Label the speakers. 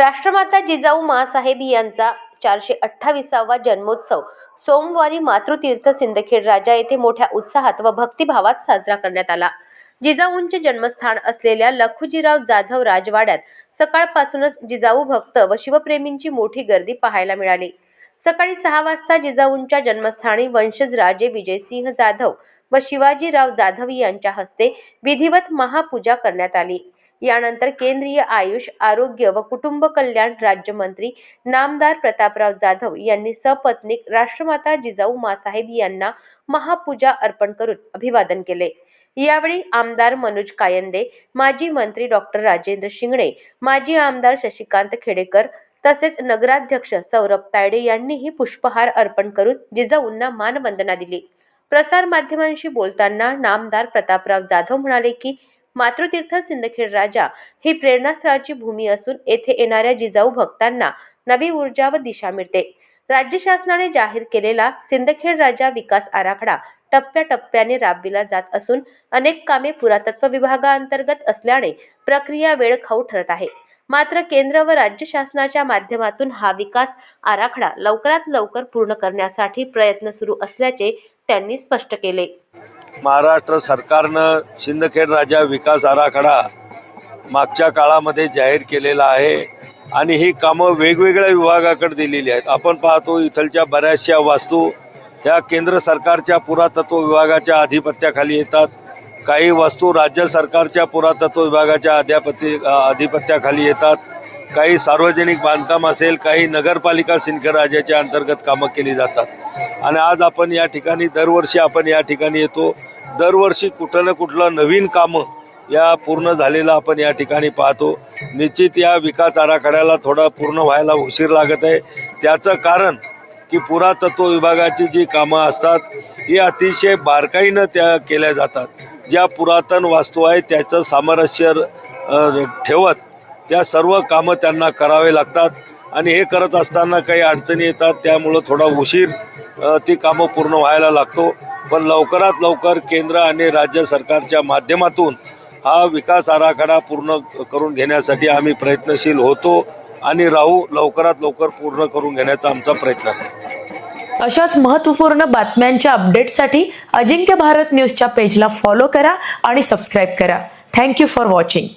Speaker 1: राष्ट्रमाता जिजाऊ माँसाहेब यांचा चारशे अठ्ठावीसावा जन्मोत्सव. सोमवारी मातृतीर्थ सिंदखेड राजा येथे मोठ्या उत्साहात व भक्तिभावात साजरा करण्यात आला. जिजाऊंचे जन्मस्थान असलेल्या लखुजीराव जाधव राजवाड्यात सकाळपासूनच जिजाऊ भक्त व शिवप्रेमींची मोठी गर्दी पाहायला मिळाली. सकाळी सहा वाजता जिजाऊंच्या जन्मस्थानी वंशज राजे विजयसिंह जाधव व शिवाजीराव जाधव यांच्या हस्ते विधिवत महापूजा करण्यात आली. यानंतर केंद्रीय आयुष आरोग्य व कुटुंब कल्याण राज्यमंत्री नामदार प्रतापराव जाधव यांनी सपत्नीक राष्ट्रमाता जिजाऊ मासाहेब यांना महापूजा अर्पण करून अभिवादन केले. यावेळी आमदार मनोज कायंदे माजी मंत्री डॉक्टर राजेंद्र शिंगणे माजी आमदार शशिकांत खेडेकर तसेच नगराध्यक्ष सौरभ तायडे यांनीही पुष्पहार अर्पण करून जिजाऊंना मानवंदना दिली. प्रसार माध्यमांशी बोलताना नामदार प्रतापराव जाधव म्हणाले की मातृतीर्थ सिंदखेड राजा ही प्रेरणास्थळाची भूमी असून येथे येणाऱ्या जिजाऊ भक्तांना नवी ऊर्जा व दिशा मिळते. राज्य शासनाने जाहीर केलेला सिंदखेड राजा विकास आराखडा टप्प्याटप्प्याने राबविला जात असून अनेक कामे पुरातत्व विभागाअंतर्गत असल्याने प्रक्रिया वेळ खाऊ ठरत आहे. मात्र केंद्र व राज्य शासनाच्या माध्यमातून हा विकास आराखडा लवकरात लवकर पूर्ण करण्यासाठी प्रयत्न सुरू असल्याचे त्यांनी स्पष्ट केले.
Speaker 2: महाराष्ट्र सरकारनं सिंदखेड राजा विकास आराखडा मागच्या काळामध्ये जाहीर केलेला आहे. आणि ही कामं वेगवेगळ्या विभागाकडे दिलेली आहेत. आपण पाहतो इथलच्या बऱ्याचशा वास्तू ह्या केंद्र सरकारच्या पुरातत्व विभागाच्या अधिपत्याखाली येतात. काही वस्तू राज्य सरकारच्या पुरातत्व विभागाच्या अध्यापत्य अधिपत्याखाली येतात. काही सार्वजनिक बांधकाम असेल काही नगरपालिका सिंदखेड अंतर्गत कामं केली जातात. आणि आज आपण या ठिकाणी दरवर्षी आपण या ठिकाणी येतो. दरवर्षी कुठलं ना कुठलं नवीन कामं या पूर्ण झालेलं आपण या ठिकाणी पाहतो. निश्चित या विकास आराखड्याला थोडा पूर्ण व्हायला उशीर लागत आहे. त्याचं कारण की पुरातत्व विभागाची जी कामं असतात ही अतिशय बारकाईनं त्या केल्या जातात. ज्या पुरातन वास्तू आहे त्याचं सामरस्य ठेवत त्या सर्व कामं त्यांना करावे लागतात आणि हे करत असताना काही अडचणी येतात त्यामुळं थोडा उशीर ती कामं पूर्ण व्हायला लागतो. पण लवकरात लवकर केंद्र आणि राज्य सरकारच्या माध्यमातून हा विकास आराखडा पूर्ण करून घेण्यासाठी आम्ही प्रयत्नशील होतो आणि राहू लवकरात लवकर पूर्ण करून घेण्याचा आमचा प्रयत्न आहे.
Speaker 3: अशाच महत्त्वपूर्ण बातम्यांच्या अपडेटसाठी अजिंक्य भारत न्यूजच्या पेजला फॉलो करा आणि सबस्क्राईब करा. Thank you for watching.